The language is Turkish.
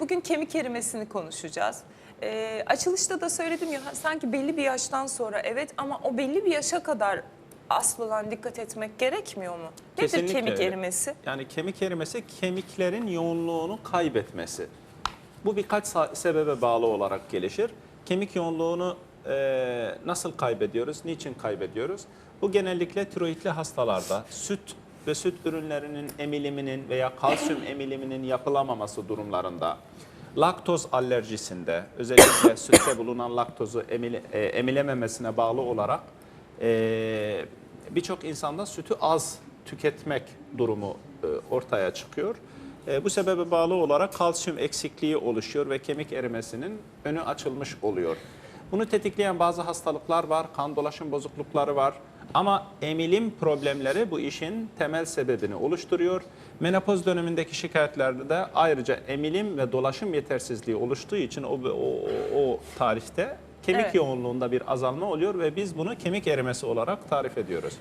bugün kemik erimesini konuşacağız. Ee, açılışta da söyledim ya sanki belli bir yaştan sonra evet ama o belli bir yaşa kadar asıl olan dikkat etmek gerekmiyor mu? Nedir Kesinlikle kemik öyle. erimesi? Yani kemik erimesi kemiklerin yoğunluğunu kaybetmesi. Bu birkaç sebebe bağlı olarak gelişir. Kemik yoğunluğunu e, nasıl kaybediyoruz, niçin kaybediyoruz? Bu genellikle tiroidli hastalarda süt ve süt ürünlerinin emiliminin veya kalsiyum emiliminin yapılamaması durumlarında, laktoz alerjisinde, özellikle sütte bulunan laktozu emile- e, emilememesine bağlı olarak e, birçok insanda sütü az tüketmek durumu e, ortaya çıkıyor. E, bu sebebe bağlı olarak kalsiyum eksikliği oluşuyor ve kemik erimesinin önü açılmış oluyor. Bunu tetikleyen bazı hastalıklar var, kan dolaşım bozuklukları var. Ama emilim problemleri bu işin temel sebebini oluşturuyor. Menopoz dönemindeki şikayetlerde de ayrıca emilim ve dolaşım yetersizliği oluştuğu için o, o, o, tarihte kemik Evet. yoğunluğunda bir azalma oluyor ve biz bunu kemik erimesi olarak tarif ediyoruz.